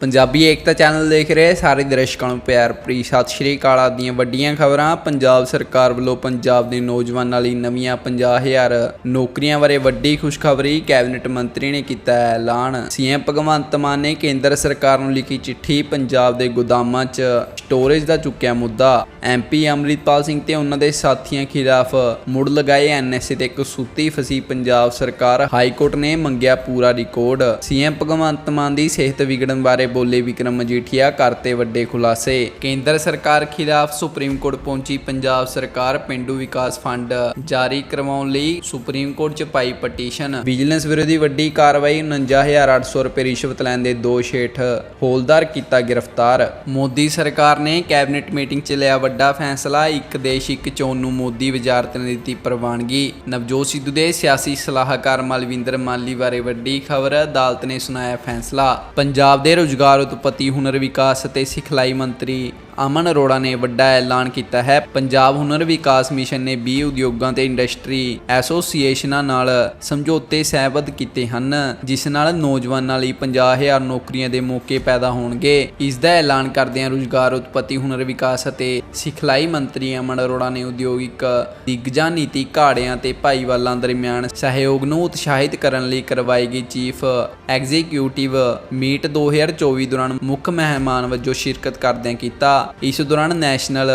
ਪੰਜਾਬੀ ਏਕਤਾ channel ਦੇਖ ਰਹੇ ਸਾਰੇ ਦਰਸ਼ਕਾਂ ਨੂੰ ਪਿਆਰ ਭਰੀ ਸਤਿ ਸ਼੍ਰੀ ਅਕਾਲ ਆਪ ਵੱਡੀਆਂ ਖਬਰਾਂ। ਪੰਜਾਬ ਸਰਕਾਰ ਵੱਲੋਂ ਪੰਜਾਬ ਦੇ ਨੌਜਵਾਨਾਂ ਲਈ ਨਵੀਆਂ 50000 ਨੌਕਰੀਆਂ ਬਾਰੇ ਵੱਡੀ ਖੁਸ਼ਖਬਰੀ ਕੈਬਨਿਟ ਮੰਤਰੀ ਨੇ ਕੀਤਾ ਹੈ ਐਲਾਨ। ਸੀਐਮ ਭਗਵੰਤ ਮਾਨ ਨੇ ਕੇਂਦਰ ਸਰਕਾਰ ਨੂੰ ਲਿਖੀ ਚਿੱਠੀ ਪੰਜਾਬ ਦੇ ਗੋਦਾਮਾਂ 'ਚ ਸਟੋਰੇਜ ਦਾ ਚੁੱਕਿਆ ਮੁੱਦਾ। ਐਮਪੀ ਅੰਮ੍ਰਿਤਪਾਲ ਸਿੰਘ ਤੇ ਉਹਨਾਂ ਦੇ ਸਾਥੀਆਂ ਖਿਲਾਫ ਮੁੜ ਲਗਾਏ ਐਨਐਸਏ ਤੇ ਕਸੂਤੀ ਫਸੀ ਪੰਜਾਬ ਸਰਕਾਰ। ਹਾਈ ਕੋਰਟ ਨੇ ਮੰਗਿਆ ਪੂਰਾ ਰਿਕਾਰਡ। ਸੀਐਮ ਭਗਵੰਤ ਮਾਨ ਦੀ ਸਿਹਤ ਵਿਗੜਨ ਬਾਰੇ ਬੋਲੇ ਵਿਕਰਮ ਮਜੀਠੀਆ ਕਰਤੇ ਵੱਡੇ ਖੁਲਾਸੇ। ਕੇਂਦਰ ਸਰਕਾਰ ਖਿਲਾਫ ਸੁਪਰੀਮ ਕੋਰਟ ਪਹੁੰਚੀ ਪੰਜਾਬ ਸਰਕਾਰ, ਪਿੰਡੂ ਵਿਕਾਸ ਫੰਡ ਜਾਰੀ ਕਰਵਾਉਣ ਲਈ ਸੁਪਰੀਮ ਕੋਰਟ 'ਚ ਪਾਈ ਪਟੀਸ਼ਨ। ਵਿਜੀਲੈਂਸ ਵਿਰੋਧੀ ਵੱਡੀ ਕਾਰਵਾਈ 49800 ਰੁਪਏ ਰਿਸ਼ਵਤ ਲੈਣ ਦੇ ਦੋਸ਼ ਹੇਠ ਹੌਲਦਾਰ ਕੀਤਾ ਗ੍ਰਿਫਤਾਰ। ਮੋਦੀ ਸਰਕਾਰ ਨੇ ਕੈਬਨਿਟ ਮੀਟਿੰਗ 'ਚ ਲਿਆ ਵੱਡਾ ਫੈਸਲਾ, ਇੱਕ ਦੇਸ਼, ਇੱਕ ਚੋਣ ਨੂੰ ਮੋਦੀ ਵਜ਼ਾਰਤ ਨੇ ਦਿੱਤੀ ਪ੍ਰਵਾਨਗੀ। ਨਵਜੋਤ ਸਿੱਧੂ ਦੇ ਸਿਆਸੀ ਸਲਾਹਕਾਰ ਮਲਵਿੰਦਰ ਮਾਲੀ ਬਾਰੇ ਵੱਡੀ ਖਬਰ, ਅਦਾਲਤ ਨੇ ਸੁਣਾਇਆ ਫੈਸਲਾ। ਪੰਜਾਬ ਦੇ ਰੁਜ਼ਗਾਰ ਉਤਪਤੀ ਹੁਨਰ ਵਿਕਾਸ ਅਤੇ ਸਿਖਲਾਈ ਮੰਤਰੀ ਅਮਨ ਅਰੋੜਾ ਨੇ ਵੱਡਾ ਐਲਾਨ ਕੀਤਾ ਹੈ। ਪੰਜਾਬ ਹੁਨਰ ਵਿਕਾਸ ਮਿਸ਼ਨ ਨੇ 20 ਉਦਯੋਗਾਂ ਤੇ ਇੰਡਸਟਰੀ ਐਸੋਸੀਏਸ਼ਨਾਂ ਨਾਲ ਸਮਝੌਤੇ ਸਹਿਬੱਧ ਕੀਤੇ ਹਨ, ਜਿਸ ਨਾਲ ਨੌਜਵਾਨਾਂ ਲਈ 50000 ਨੌਕਰੀਆਂ ਦੇ ਮੌਕੇ ਪੈਦਾ ਹੋਣਗੇ। ਇਸ ਦਾ ਐਲਾਨ ਕਰਦਿਆਂ ਰੁਜ਼ਗਾਰ ਉਤਪਤੀ ਹੁਨਰ ਵਿਕਾਸ ਅਤੇ ਸਿਖਲਾਈ ਮੰਤਰੀ ਅਮਨ ਅਰੋੜਾ ਨੇ ਉਦਯੋਗਿਕ ਦਿਗਜਾਂ, ਨੀਤੀ ਘਾੜਿਆਂ ਤੇ ਭਾਈਵਾਲਾਂ ਦਰਮਿਆਨ ਸਹਿਯੋਗ ਨੂੰ ਉਤਸ਼ਾਹਿਤ ਕਰਨ ਲਈ ਕਰਵਾਈ ਗਈ ਚੀਫ ਐਗਜ਼ੀਕਿਊਟਿਵ ਮੀਟ 2024 ਦੌਰਾਨ ਮੁੱਖ ਮਹਿਮਾਨ ਵਜੋਂ ਸ਼ਿਰਕਤ ਕਰਦਿਆਂ ਕੀਤਾ। ਇਸ ਦੌਰਾਨ national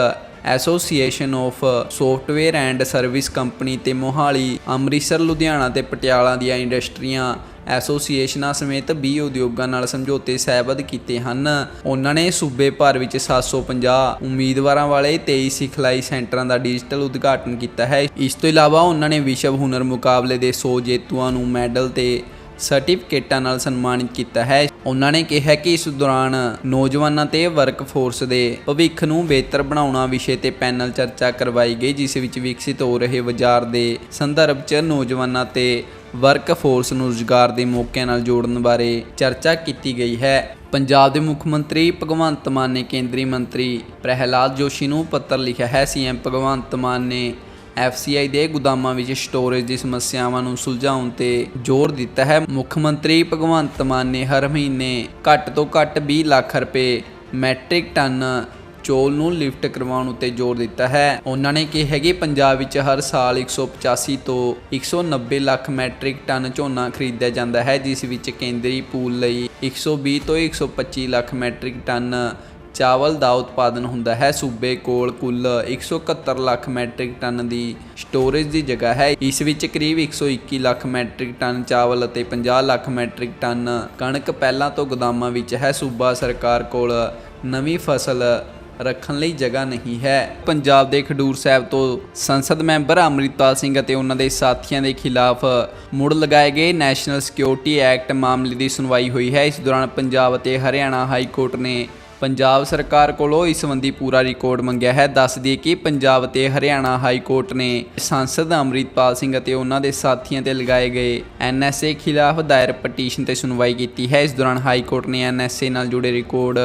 association of software and service company ਤੇ ਮੋਹਾਲੀ, ਅੰਮ੍ਰਿਤਸਰ, ਲੁਧਿਆਣਾ ਤੇ ਪਟਿਆਲਾ ਦੀਆਂ ਇੰਡਸਟਰੀਆਂ ਐਸੋਸੀਏਸ਼ਨਾਂ ਸਮੇਤ 20 ਉਦਯੋਗਾਂ ਨਾਲ ਸਮਝੌਤੇ ਸਹਿਬੱਧ ਕੀਤੇ ਹਨ। ਉਹਨਾਂ ਨੇ ਸੂਬੇ ਭਰ ਵਿੱਚ 750 ਉਮੀਦਵਾਰਾਂ ਵਾਲੇ 23 ਸਿਖਲਾਈ ਸੈਂਟਰਾਂ ਦਾ ਡਿਜੀਟਲ ਉਦਘਾਟਨ ਕੀਤਾ ਹੈ। ਇਸ ਤੋਂ ਇਲਾਵਾ ਉਹਨਾਂ ਨੇ ਵਿਸ਼ਵ ਹੁਨਰ ਮੁਕਾਬਲੇ ਦੇ 100 ਜੇਤੂਆਂ ਨੂੰ ਮੈਡਲ ਤੇ ਸਰਟੀਫਿਕੇਟਾਂ ਨਾਲ ਸਨਮਾਨਿਤ ਕੀਤਾ ਹੈ। ਉਹਨਾਂ ਨੇ ਕਿਹਾ ਕਿ ਇਸ ਦੌਰਾਨ ਨੌਜਵਾਨਾਂ ਤੇ ਵਰਕਫੋਰਸ ਦੇ ਭਵਿੱਖ ਨੂੰ ਬਿਹਤਰ ਬਣਾਉਣਾ ਵਿਸ਼ੇ ਤੇ ਪੈਨਲ ਚਰਚਾ ਕਰਵਾਈ ਗਈ, ਜਿਸ ਵਿੱਚ ਵਿਕਸਿਤ ਹੋ ਰਹੇ ਬਾਜ਼ਾਰ ਦੇ ਸੰਦਰਭ 'ਚ ਨੌਜਵਾਨਾਂ ਤੇ ਵਰਕਫੋਰਸ ਨੂੰ ਰੁਜ਼ਗਾਰ ਦੇ ਮੌਕਿਆਂ ਨਾਲ ਜੋੜਨ ਬਾਰੇ ਚਰਚਾ ਕੀਤੀ ਗਈ ਹੈ। ਪੰਜਾਬ ਦੇ ਮੁੱਖ ਮੰਤਰੀ ਭਗਵੰਤ ਮਾਨ ਨੇ ਕੇਂਦਰੀ ਮੰਤਰੀ ਪ੍ਰਹਿਲਾਦ ਜੋਸ਼ੀ ਨੂੰ ਪੱਤਰ ਲਿਖਿਆ ਹੈ। ਸੀਐਮ ਭਗਵੰਤ ਮਾਨ ਨੇ FCI ਦੇ ਗੁਦਾਮਾਂ ਵਿੱਚ ਸਟੋਰੇਜ ਦੀ ਸਮੱਸਿਆਵਾਂ ਨੂੰ ਸੁਲਝਾਉਣ ਤੇ ਜ਼ੋਰ ਦਿੱਤਾ ਹੈ। ਮੁੱਖ ਮੰਤਰੀ ਭਗਵੰਤ ਮਾਨ ਨੇ ਹਰ ਮਹੀਨੇ ਘੱਟ ਤੋਂ ਘੱਟ 20 ਲੱਖ ਰੁਪਏ ਮੈਟ੍ਰਿਕ ਟਨ ਚੌਲ ਨੂੰ ਲਿਫਟ ਕਰਵਾਉਣ ਉੱਤੇ ਜ਼ੋਰ ਦਿੱਤਾ ਹੈ। ਉਹਨਾਂ ਨੇ ਕਿਹਾ ਕਿ ਪੰਜਾਬ ਵਿੱਚ ਹਰ ਸਾਲ 185 ਤੋਂ 190 ਲੱਖ ਮੈਟ੍ਰਿਕ ਟਨ ਝੋਨਾ ਖਰੀਦਿਆ ਜਾਂਦਾ ਹੈ, ਜਿਸ ਵਿੱਚ ਕੇਂਦਰੀ ਪੂਲ ਲਈ 120 ਤੋਂ 125 ਲੱਖ ਮੈਟ੍ਰਿਕ ਟਨ ਚਾਵਲ ਦਾ ਉਤਪਾਦਨ ਹੁੰਦਾ ਹੈ। ਸੂਬੇ ਕੋਲ ਕੁੱਲ 171 ਲੱਖ ਮੈਟ੍ਰਿਕ ਟਨ ਦੀ ਸਟੋਰੇਜ ਦੀ ਜਗ੍ਹਾ ਹੈ। ਇਸ ਵਿੱਚ ਕਰੀਬ 121 ਲੱਖ ਮੈਟ੍ਰਿਕ ਟਨ ਚਾਵਲ ਅਤੇ 50 ਲੱਖ ਮੈਟ੍ਰਿਕ ਟਨ ਕਣਕ ਪਹਿਲਾਂ ਤੋਂ ਗੋਦਾਮਾਂ ਵਿੱਚ ਹੈ। ਸੂਬਾ ਸਰਕਾਰ ਕੋਲ ਨਵੀਂ ਫਸਲ ਰੱਖਣ ਲਈ ਜਗ੍ਹਾ ਨਹੀਂ ਹੈ। ਪੰਜਾਬ ਦੇ ਖਡੂਰ ਸਾਹਿਬ ਤੋਂ ਸੰਸਦ ਮੈਂਬਰ ਅੰਮ੍ਰਿਤਪਾਲ ਸਿੰਘ ਅਤੇ ਉਹਨਾਂ ਦੇ ਸਾਥੀਆਂ ਦੇ ਖਿਲਾਫ ਮੁੜ ਲਗਾਏ ਗਏ ਨੈਸ਼ਨਲ ਸਿਕਿਉਰਿਟੀ ਐਕਟ ਮਾਮਲੇ ਦੀ ਸੁਣਵਾਈ ਹੋਈ ਹੈ। ਇਸ ਦੌਰਾਨ ਪੰਜਾਬ ਅਤੇ ਹਰਿਆਣਾ ਹਾਈ ਕੋਰਟ ਨੇ ਪੰਜਾਬ ਸਰਕਾਰ ਕੋਲੋਂ ਇਸ ਸੰਬੰਧੀ ਪੂਰਾ ਰਿਕਾਰਡ ਮੰਗਿਆ ਹੈ। ਦੱਸ ਦਈਏ ਕਿ ਪੰਜਾਬ ਤੇ ਹਰਿਆਣਾ ਹਾਈ ਕੋਰਟ ਨੇ ਸੰਸਦ ਅੰਮ੍ਰਿਤਪਾਲ ਸਿੰਘ ਅਤੇ ਉਹਨਾਂ ਦੇ ਸਾਥੀਆਂ ਤੇ ਲਗਾਏ ਗਏ ਐਨਐਸਏ ਖਿਲਾਫ ਦਾਇਰ ਪਟੀਸ਼ਨ ਤੇ ਸੁਣਵਾਈ ਕੀਤੀ ਹੈ। ਇਸ ਦੌਰਾਨ ਹਾਈ ਕੋਰਟ ਨੇ ਐਨਐਸਏ ਨਾਲ ਜੁੜੇ ਰਿਕਾਰਡ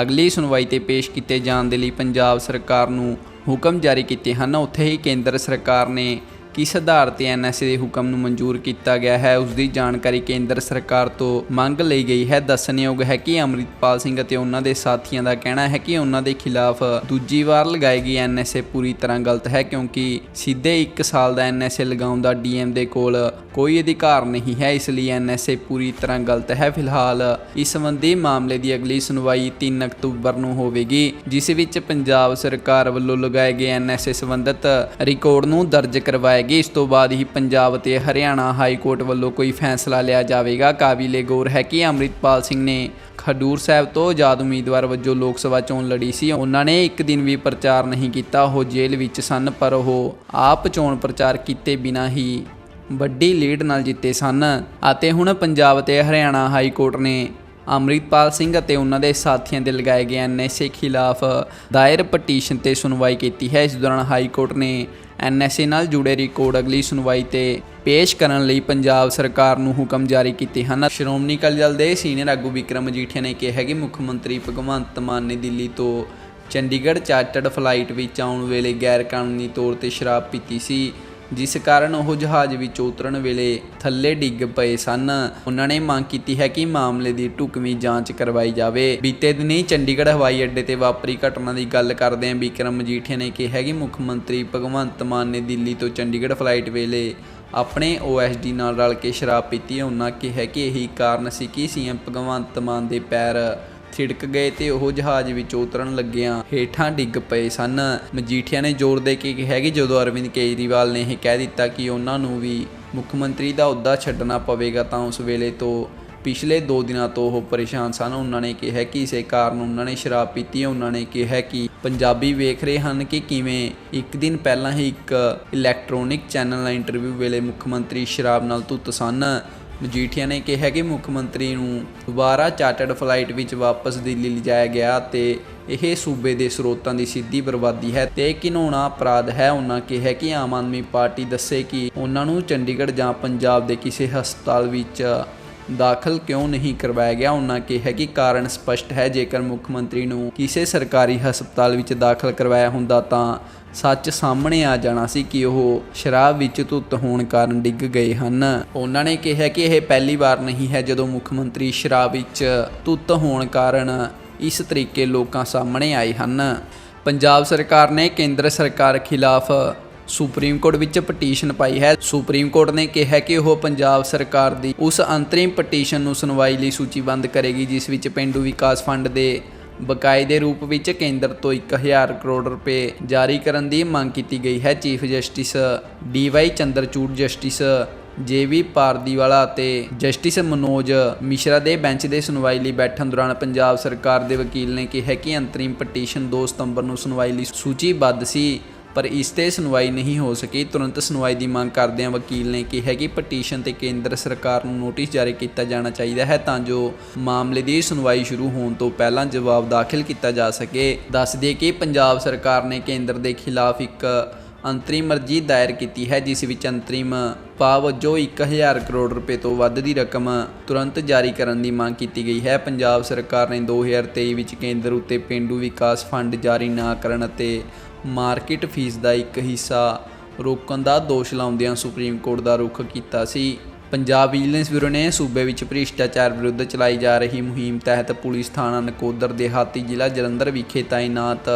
ਅਗਲੀ ਸੁਣਵਾਈ ਤੇ ਪੇਸ਼ ਕੀਤੇ ਜਾਣ ਦੇ ਲਈ ਪੰਜਾਬ ਸਰਕਾਰ ਨੂੰ ਹੁਕਮ ਜਾਰੀ ਕੀਤੇ ਹਨ। ਉੱਥੇ ਹੀ ਕੇਂਦਰ ਸਰਕਾਰ ਨੇ ਕਿਸ ਆਧਾਰ ਤੇ ਐਨਐਸਏ ਦੇ ਹੁਕਮ ਨੂੰ ਮਨਜ਼ੂਰ ਕੀਤਾ ਗਿਆ ਹੈ ਉਸ ਦੀ ਜਾਣਕਾਰੀ ਕੇਂਦਰ ਸਰਕਾਰ ਤੋਂ ਮੰਗ ਲਈ ਗਈ ਹੈ। ਦੱਸਣਯੋਗ ਹੈ ਕਿ ਅੰਮ੍ਰਿਤਪਾਲ ਸਿੰਘ ਅਤੇ ਉਹਨਾਂ ਦੇ ਸਾਥੀਆਂ ਦਾ ਕਹਿਣਾ ਹੈ ਕਿ ਉਹਨਾਂ ਦੇ ਖਿਲਾਫ ਦੂਜੀ ਵਾਰ ਲਗਾਈ ਗਈ ਐਨਐਸਏ ਪੂਰੀ ਤਰ੍ਹਾਂ ਗਲਤ ਹੈ, ਕਿਉਂਕਿ ਸਿੱਧੇ 1 ਸਾਲ ਦਾ ਐਨਐਸਏ ਲਗਾਉਣ ਦਾ ਡੀਐਮ ਦੇ ਕੋਲ ਕੋਈ ਅਧਿਕਾਰ ਨਹੀਂ ਹੈ, ਇਸ ਲਈ ਐਨਐਸਏ ਪੂਰੀ ਤਰ੍ਹਾਂ ਗਲਤ ਹੈ। ਫਿਲਹਾਲ ਇਸ ਸੰਬੰਧੀ ਮਾਮਲੇ ਦੀ ਅਗਲੀ ਸੁਣਵਾਈ 3 ਅਕਤੂਬਰ ਨੂੰ ਹੋਵੇਗੀ, ਜਿਸ ਵਿੱਚ ਪੰਜਾਬ ਸਰਕਾਰ ਵੱਲੋਂ ਲਗਾਏ ਗਏ ਐਨਐਸਏ ਸੰਬੰਧਤ ਰਿਕਾਰਡ ਨੂੰ ਦਰਜ ਕਰਵਾਇਆ ਗਿਆ ਇਸ ਤੋਂ ਬਾਅਦ ਹੀ ਪੰਜਾਬ ਤੇ ਹਰਿਆਣਾ ਹਾਈ ਕੋਰਟ ਵੱਲੋਂ ਕੋਈ ਫੈਸਲਾ ਲਿਆ ਜਾਵੇਗਾ। ਕਾਬਿਲੇ ਗੌਰ ਹੈ ਕਿ ਅੰਮ੍ਰਿਤਪਾਲ ਸਿੰਘ ਨੇ ਖਡੂਰ ਸਾਹਿਬ ਤੋਂ ਆਜ਼ਾਦ ਉਮੀਦਵਾਰ ਵਜੋਂ ਲੋਕ ਸਭਾ ਚੋਣ ਲੜੀ ਸੀ। ਉਹਨਾਂ ਨੇ ਇੱਕ ਦਿਨ ਵੀ ਪ੍ਰਚਾਰ ਨਹੀਂ ਕੀਤਾ। ਉਹ ਜੇਲ੍ਹ ਵਿੱਚ ਸਨ, ਪਰ ਉਹ ਆਪ ਚੋਣ ਪ੍ਰਚਾਰ ਕੀਤੇ ਬਿਨਾਂ ਹੀ ਵੱਡੀ ਲੀਡ ਨਾਲ ਜਿੱਤੇ ਸਨ। ਅਤੇ ਹੁਣ ਪੰਜਾਬ ਤੇ ਹਰਿਆਣਾ ਹਾਈ ਕੋਰਟ ਨੇ ਅੰਮ੍ਰਿਤਪਾਲ ਸਿੰਘ ਅਤੇ ਉਹਨਾਂ ਦੇ ਸਾਥੀਆਂ ਦੇ ਲਗਾਏ ਗਏ ਐਨਐਸਏ ਖਿਲਾਫ ਦਾਇਰ ਪਟੀਸ਼ਨ ਤੇ ਸੁਣਵਾਈ ਕੀਤੀ ਹੈ। ਇਸ ਦੌਰਾਨ ਹਾਈ ਕੋਰਟ ਨੇ ਐਨਐਸਏ ਨਾਲ ਜੁੜੇ ਰਿਕਾਰਡ ਅਗਲੀ ਸੁਣਵਾਈ ਤੇ ਪੇਸ਼ ਕਰਨ ਲਈ ਪੰਜਾਬ ਸਰਕਾਰ ਨੂੰ ਹੁਕਮ ਜਾਰੀ ਕੀਤੇ ਹਨ। ਸ਼੍ਰੋਮਣੀ ਅਕਾਲੀ ਦਲ ਦੇ ਸੀਨੀਅਰ ਆਗੂ ਵਿਕਰਮ ਮਜੀਠੀਆ ਨੇ ਕਿਹਾ ਕਿ ਮੁੱਖ ਮੰਤਰੀ ਭਗਵੰਤ ਮਾਨ ਨੇ ਦਿੱਲੀ ਤੋਂ ਚੰਡੀਗੜ੍ਹ ਚਾਰਟਰਡ ਫਲਾਈਟ ਵਿੱਚ ਆਉਣ ਵੇਲੇ ਗੈਰ ਕਾਨੂੰਨੀ ਤੌਰ ਤੇ ਸ਼ਰਾਬ ਪੀਤੀ ਸੀ। ਜਿਸ ਕਾਰਨ ਉਹ ਜਹਾਜ਼ ਵਿੱਚ ਉਤਰਨ ਵੇਲੇ ਥੱਲੇ ਡਿੱਗ ਪਏ ਸਨ। ਉਹਨਾਂ ਨੇ ਮੰਗ ਕੀਤੀ ਹੈ ਕਿ ਮਾਮਲੇ ਦੀ ਢੁਕਵੀਂ ਜਾਂਚ ਕਰਵਾਈ ਜਾਵੇ। ਬੀਤੇ ਦਿਨ ਹੀ ਚੰਡੀਗੜ੍ਹ ਹਵਾਈ ਅੱਡੇ ਤੇ ਵਾਪਰੀ ਘਟਨਾ ਦੀ ਗੱਲ ਕਰਦੇ ਹਾਂ ਵਿਕਰਮ ਮਜੀਠੀਆ ਨੇ ਕਿਹਾ ਕਿ ਮੁੱਖ ਮੰਤਰੀ ਭਗਵੰਤ ਮਾਨ ਨੇ ਦਿੱਲੀ ਤੋਂ ਚੰਡੀਗੜ੍ਹ ਫਲਾਈਟ ਵੇਲੇ ਆਪਣੇ OSD ਨਾਲ ਰਲ ਕੇ ਸ਼ਰਾਬ ਪੀਤੀ। ਉਹਨਾਂ ਕਿਹਾ ਕਿ ਇਹੀ ਕਾਰਨ ਸੀ ਕਿ ਸੀਐਮ ਭਗਵੰਤ ਮਾਨ ਦੇ ਪੈਰ ਥਿੜਕ ਗਏ ਤੇ ਉਹ ਜਹਾਜ਼ ਵਿੱਚ ਉਤਰਨ ਲੱਗਿਆਂ ਹੇਠਾਂ ਡਿੱਗ ਪਏ ਸਨ। ਮਜੀਠੀਆ ਨੇ ਜ਼ੋਰ ਦੇ ਕੇ ਕਿਹਾ ਕਿ ਜਦੋਂ ਅਰਵਿੰਦ ਕੇਜਰੀਵਾਲ ਨੇ ਇਹ ਕਹਿ ਦਿੱਤਾ ਕਿ ਉਹਨਾਂ ਨੂੰ ਵੀ ਮੁੱਖ ਮੰਤਰੀ ਦਾ ਅਹੁਦਾ ਛੱਡਣਾ ਪਵੇਗਾ ਤਾਂ ਉਸ ਵੇਲੇ ਤੋਂ ਪਿਛਲੇ 2 ਦਿਨਾਂ ਤੋਂ ਉਹ ਪਰੇਸ਼ਾਨ ਸਨ। ਉਹਨਾਂ ਨੇ ਕਿਹਾ ਕਿ ਇਸੇ ਕਾਰਨ ਉਹਨਾਂ ਨੇ ਸ਼ਰਾਬ ਪੀਤੀ ਹੈ। ਉਹਨਾਂ ਨੇ ਕਿਹਾ ਕਿ ਪੰਜਾਬੀ ਵੇਖ ਰਹੇ ਹਨ ਕਿ ਕਿਵੇਂ ਇੱਕ ਦਿਨ ਪਹਿਲਾਂ ਹੀ ਇੱਕ ਇਲੈਕਟ੍ਰੋਨਿਕ ਚੈਨਲ ਨਾਲ ਇੰਟਰਵਿਊ ਵੇਲੇ ਮੁੱਖ ਮੰਤਰੀ ਸ਼ਰਾਬ ਨਾਲ ਧੁੱਤ ਸਨ। ਮਜੀਠੀਆ ਨੇ ਕਿਹਾ ਕਿ ਮੁੱਖ ਮੰਤਰੀ ਨੂੰ ਦੁਬਾਰਾ ਚਾਰਟਰਡ ਫਲਾਈਟ ਵਿੱਚ ਵਾਪਸ ਦਿੱਲੀ ਲਿਜਾਇਆ ਗਿਆ ਤੇ ਇਹ ਸੂਬੇ ਦੇ ਸਰੋਤਾਂ ਦੀ ਸਿੱਧੀ ਬਰਬਾਦੀ ਹੈ ਤੇ ਘਿਨਾਉਣਾ ਅਪਰਾਧ ਹੈ। ਉਹਨਾਂ ਕਿਹਾ ਕਿ ਆਮ ਆਦਮੀ ਪਾਰਟੀ ਦੱਸੇ ਕਿ ਉਹਨਾਂ ਨੂੰ ਚੰਡੀਗੜ੍ਹ ਜਾਂ ਪੰਜਾਬ ਦੇ ਕਿਸੇ ਹਸਪਤਾਲ ਵਿੱਚ ਦਾਖਲ ਕਿਉਂ ਨਹੀਂ ਕਰਵਾਇਆ ਗਿਆ? ਉਹਨਾਂ ਕਿਹਾ ਕਿ ਕਾਰਨ ਸਪਸ਼ਟ ਹੈ, ਜੇਕਰ ਮੁੱਖ ਮੰਤਰੀ ਨੂੰ ਕਿਸੇ ਸਰਕਾਰੀ ਹਸਪਤਾਲ ਵਿੱਚ ਦਾਖਲ ਕਰਵਾਇਆ ਹੁੰਦਾ ਤਾਂ ਸੱਚ ਸਾਹਮਣੇ ਆ ਜਾਣਾ ਸੀ ਕਿ ਉਹ ਸ਼ਰਾਬ ਵਿੱਚ ਧੁੱਤ ਹੋਣ ਕਾਰਨ ਡਿੱਗ ਗਏ ਹਨ। ਉਹਨਾਂ ਨੇ ਕਿਹਾ ਕਿ ਇਹ ਪਹਿਲੀ ਵਾਰ ਨਹੀਂ ਹੈ ਜਦੋਂ ਮੁੱਖ ਮੰਤਰੀ ਸ਼ਰਾਬ ਵਿੱਚ ਧੁੱਤ ਹੋਣ ਕਾਰਨ ਇਸ ਤਰੀਕੇ ਲੋਕਾਂ ਸਾਹਮਣੇ ਆਏ ਹਨ। ਪੰਜਾਬ ਸਰਕਾਰ ਨੇ ਕੇਂਦਰ ਸਰਕਾਰ ਖਿਲਾਫ ਸੁਪਰੀਮ ਕੋਰਟ ਵਿੱਚ ਪਟੀਸ਼ਨ ਪਾਈ ਹੈ। ਸੁਪਰੀਮ ਕੋਰਟ ਨੇ ਕਿਹਾ ਕਿ ਉਹ ਪੰਜਾਬ ਸਰਕਾਰ ਦੀ ਉਸ ਅੰਤਰਿਮ ਪਟੀਸ਼ਨ ਨੂੰ ਸੁਣਵਾਈ ਲਈ ਸੂਚੀਬੱਧ ਕਰੇਗੀ, ਜਿਸ ਵਿੱਚ ਪਿੰਡੂ ਵਿਕਾਸ ਫੰਡ ਦੇ ਬਕਾਏ ਦੇ ਰੂਪ ਵਿੱਚ ਕੇਂਦਰ ਤੋਂ 1000 ਕਰੋੜ ਰੁਪਏ ਜਾਰੀ ਕਰਨ ਦੀ ਮੰਗ ਕੀਤੀ ਗਈ ਹੈ। Chief justice D Y Chandrachud, justice JV Pardiwala ਅਤੇ ਜਸਟਿਸ ਮਨੋਜ ਮਿਸ਼ਰਾ ਦੇ ਬੈਂਚ ਦੇ ਸੁਣਵਾਈ ਲਈ ਬੈਠਣ ਦੌਰਾਨ ਪੰਜਾਬ ਸਰਕਾਰ ਦੇ ਵਕੀਲ ਨੇ ਕਿਹਾ ਕਿ ਅੰਤਰਿਮ ਪਟੀਸ਼ਨ 2 ਸਤੰਬਰ ਨੂੰ ਸੁਣਵਾਈ ਲਈ ਸੂਚੀਬੱਧ ਸੀ। ਪਰ ਇਸ ਤੇ ਸੁਣਵਾਈ ਨਹੀਂ ਹੋ ਸਕੀ। ਤੁਰੰਤ ਸੁਣਵਾਈ ਦੀ ਮੰਗ ਕਰਦਿਆਂ ਵਕੀਲ ਨੇ ਕਿਹਾ ਕਿ ਪਟੀਸ਼ਨ ਤੇ ਕੇਂਦਰ ਸਰਕਾਰ ਨੂੰ ਨੋਟਿਸ ਜਾਰੀ ਕੀਤਾ ਜਾਣਾ ਚਾਹੀਦਾ ਹੈ ਤਾਂ ਜੋ ਮਾਮਲੇ ਦੀ ਸੁਣਵਾਈ ਸ਼ੁਰੂ ਹੋਣ ਤੋਂ ਪਹਿਲਾਂ ਜਵਾਬ ਦਾਖਲ ਕੀਤਾ ਜਾ ਸਕੇ। ਦੱਸ ਦਈਏ ਕਿ ਪੰਜਾਬ ਸਰਕਾਰ ਨੇ ਕੇਂਦਰ ਦੇ ਖਿਲਾਫ ਇੱਕ ਅੰਤਰਿਮ ਅਰਜ਼ੀ ਦਾਇਰ ਕੀਤੀ ਹੈ, ਜਿਸ ਵਿੱਚ ਅੰਤਰਿਮ ਭਾਵ ਵਜੋਂ 1000 ਕਰੋੜ ਰੁਪਏ ਤੋਂ ਵੱਧ ਦੀ ਰਕਮ ਤੁਰੰਤ ਜਾਰੀ ਕਰਨ ਦੀ ਮੰਗ ਕੀਤੀ ਗਈ ਹੈ। ਪੰਜਾਬ ਸਰਕਾਰ ਨੇ 2023 ਵਿੱਚ ਕੇਂਦਰ ਉੱਤੇ ਪਿੰਡੂ ਵਿਕਾਸ ਫੰਡ ਜਾਰੀ ਨਾ ਕਰਨ ਅਤੇ ਮਾਰਕੀਟ ਫੀਸ ਦਾ ਇੱਕ ਹਿੱਸਾ ਰੋਕਣ ਦਾ ਦੋਸ਼ ਲਾਉਂਦਿਆਂ ਸੁਪਰੀਮ ਕੋਰਟ ਦਾ ਰੁਖ ਕੀਤਾ ਸੀ। ਪੰਜਾਬ ਵਿਜੀਲੈਂਸ ਬਿਊਰੋ ਨੇ ਸੂਬੇ ਵਿੱਚ ਭ੍ਰਿਸ਼ਟਾਚਾਰ ਵਿਰੁੱਧ ਚਲਾਈ ਜਾ ਰਹੀ ਮੁਹਿੰਮ ਤਹਿਤ ਪੁਲਿਸ ਥਾਣਾ ਨਕੋਦਰ ਦੇਹਾਤੀ ਜ਼ਿਲ੍ਹਾ ਜਲੰਧਰ ਵਿਖੇ ਤਾਇਨਾਤ